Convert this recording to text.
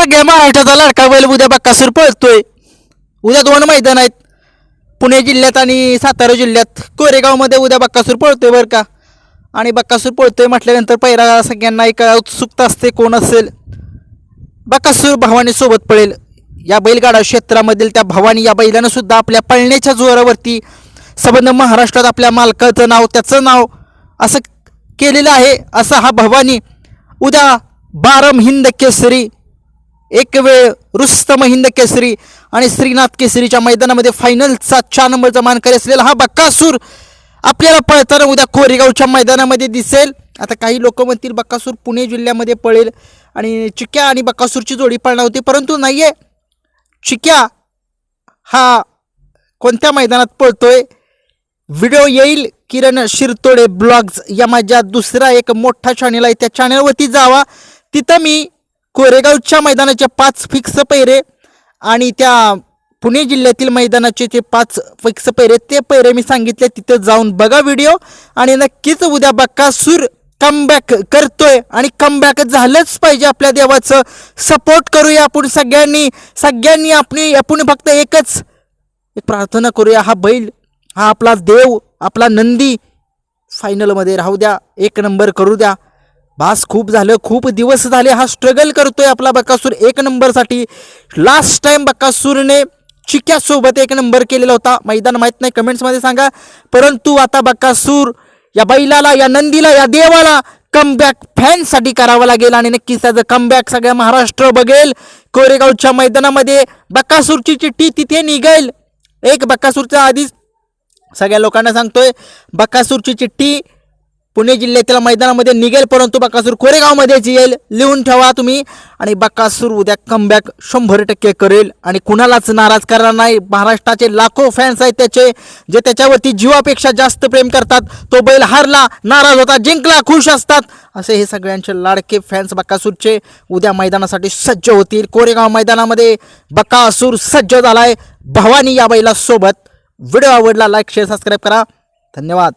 सगळ्या महाराष्ट्राचा लाडका बैल उद्या बक्कासूर पळतोय. उद्या दोन मैदान आहेत. पुणे जिल्ह्यात आणि सातारा जिल्ह्यात. कोरेगावमध्ये उद्या बक्कासूर पळतोय बरं का. आणि बक्कासूर पळतोय म्हटल्यानंतर पहिला सगळ्यांना एक उत्सुकता असते कोण असेल. बक्कासूर भवानी सोबत पळेल. या बैलगाडा क्षेत्रामधील त्या भवानी या बैलानं सुद्धा आपल्या पळण्याच्या जोरावरती संबंध महाराष्ट्रात आपल्या मालकाचं नाव त्याचं नाव असं केलेलं आहे. असा हा भवानी उद्या बारम हिंद केसरी एक वेळ रुस्तम हिंद केसरी आणि श्रीनाथ केसरीच्या मैदानामध्ये फायनलचा चार नंबरचा मानकरी असलेला हा बक्कासूर आपल्याला पळताना उद्या कोरेगावच्या मैदानामध्ये दिसेल. आता काही लोक म्हणतील बक्कासूर पुणे जिल्ह्यामध्ये पळेल आणि चिक्या आणि बक्कासूरची जोडी पळणार होती परंतु नाही आहे चिक्या हा कोणत्या मैदानात पळतोय? व्हिडिओ येईल. किरण शिरतोडे ब्लॉग्स या माझ्या दुसरा एक मोठा चॅनल आहे. त्या चॅनलवरती जावा. तिथं मी कोरेगावच्या मैदानाचे पाच फिक्स पैरे आणि त्या पुणे जिल्ह्यातील मैदानाचे जे पाच फिक्स पैरे ते पैरे मी सांगितले तिथं जाऊन बघा व्हिडिओ आणि नक्कीच उद्या बक्कासूर कमबॅक करतोय आणि कमबॅक झालंच पाहिजे आपल्या देवाचं. सपोर्ट करूया आपण सगळ्यांनी. सगळ्यांनी आपली आपण फक्त एकच एक प्रार्थना करूया हा बैल हा आपला देव आपला नंदी फायनलमध्ये राहू द्या. एक नंबर करू द्या. बास खूप झालं खूप दिवस झाले हा स्ट्रगल करतोय आपला बकासूर. एक नंबरसाठी लास्ट टाइम बक्कासूरने चिक्यासोबत एक नंबर केलेला होता. मैदान माहीत नाही कमेंट्समध्ये सांगा. परंतु आता बक्कासूर या बैलाला या नंदीला या देवाला कमबॅक फॅनसाठी करावं लागेल आणि नक्कीच त्याचं कमबॅक सगळ्या महाराष्ट्र बघेल. कोरेगावच्या मैदानामध्ये बक्कासूरची चिठ्ठी तिथे निघेल. एक बक्कासूरच्या आधीच सगळ्या लोकांना सांगतोय बक्कासूरची चिठ्ठी पुणे जिल्ह्यातील मैदानामध्ये निघेल परंतु बकासूर कोरेगावमध्येच येईल. लिहून ठेवा तुम्ही. आणि बकासूर उद्या कमबॅक शंभर टक्के करेल. आणि कुणालाच नाराज करणार नाही. महाराष्ट्राचे लाखो फॅन्स आहेत त्याचे जे त्याच्यावरती जीवापेक्षा जास्त प्रेम करतात. तो बैल हारला नाराज होता जिंकला खुश असतात. असे हे सगळ्यांचे लाडके फॅन्स बकासूरचे उद्या मैदानासाठी सज्ज होतील. कोरेगाव मैदानामध्ये बकासूर सज्ज झालाय. भवानी या बैला सोबत व्हिडिओ आवडला लाईक शेअर सबस्क्राईब करा. धन्यवाद.